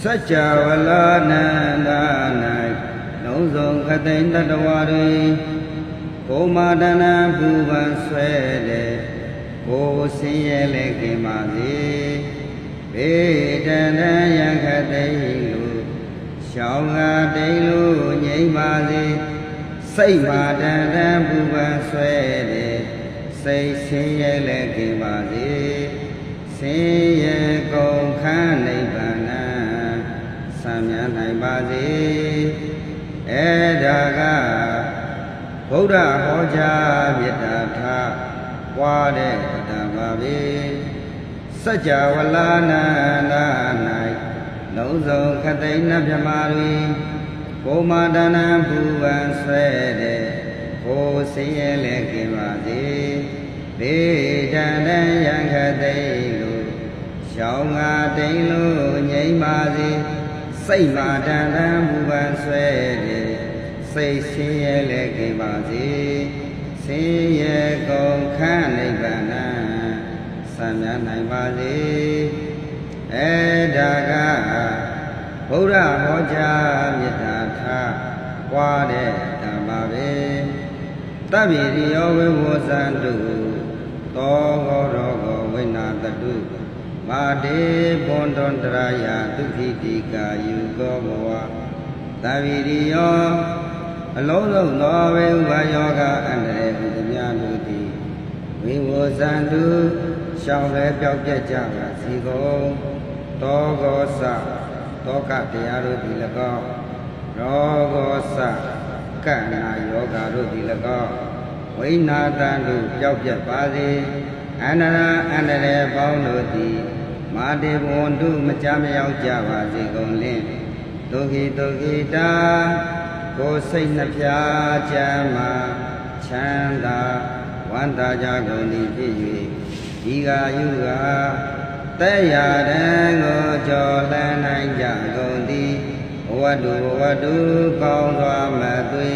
စัจ java လာနန္ဒ၌လုံးစုံခသိန်းတတဝါတွေကိုမာဒနာဘူပန်ဆွဲတဲ့ကိုဆင်းရဲလဲကင်ပါစေဘေတန္တယံခသိန်းလူရှောင်းကားတိန်လူငြိမ့်ပါစေစိတ်မာတန္တဘူပန်ဆွဲတဲ့စိတ်ဆင်းရဲလဲကင်ပါစေဆင်းရဲ စေအဲဒါကဗုဒ္ဓဟောကြားမေတ္တာထားပွားတဲ့တံပါပဲစัจ java လာနန္ဒ၌လုံးစုံခသိန်းနှပြမာတွင်ကိုမာဒနာဘူဝံဆွဲတဲ့ကိုစင်းရဲလဲကင်ပါစေဒေတန္တယံခသိန်းလို့ရှောင်းငါတိန်လို့ငြိမ့်ပါစေ စိတ်မာတန်တန်မူပန်ဆွဲတဲ့စိတ်ဆင်းရဲလဲကင်ပါစေဆင်းရဲကုန်ခန့်နိဗ္ဗာန်ဆံမြနိုင်ပါစေအဲဒါကဗုဒ္ဓဟောကြားမေတ္တာထားပွားတဲ့ဓမ္မပဲတဗ္ဗေရိယောဝေဝဇန္တုသောဂောရောဂောဝိနာတတု မာတေပွန်တွန်တရာယဒုက္ခိတိကာယုကောဘဝသဗ္ဗေရိယောအလုံးစုံသောဝေဥပါယောဂအန္တရေဟုသမျှတို့သည်ဝိဝဇန္တုရှောင်းလဲပြောက်ပြက်ကြပါစီကုန်တောဂောစတောကတရားတို့သည်၎င်းရောဂောစကန္နာယောဂတို့သည်၎င်းဝိနာတံတို့ပြောက်ပြက်ပါစေ အန္တရာအန္တရေပေါင်းတို့သည်မာတေဘဝန္တုမကြမရောက်ကြပါစေကုန်လင်ဒုက္ခိဒုက္ခိတာကိုယ်စိတ်နှပြချမ်းမာချမ်းသာဝန္တာကြကုန်သည်ဖြစ်၍ဒီဃာယုဃာတဲ့ရတဲ့ကိုကြော်လန်းနိုင်ကြကုန်သည်ဘဝတုဘဝတုကောင်းစွာမသွေ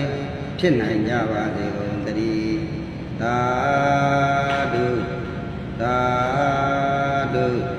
ဖြစ်နိုင်ကြပါစေကုန်သတည်းသာ う。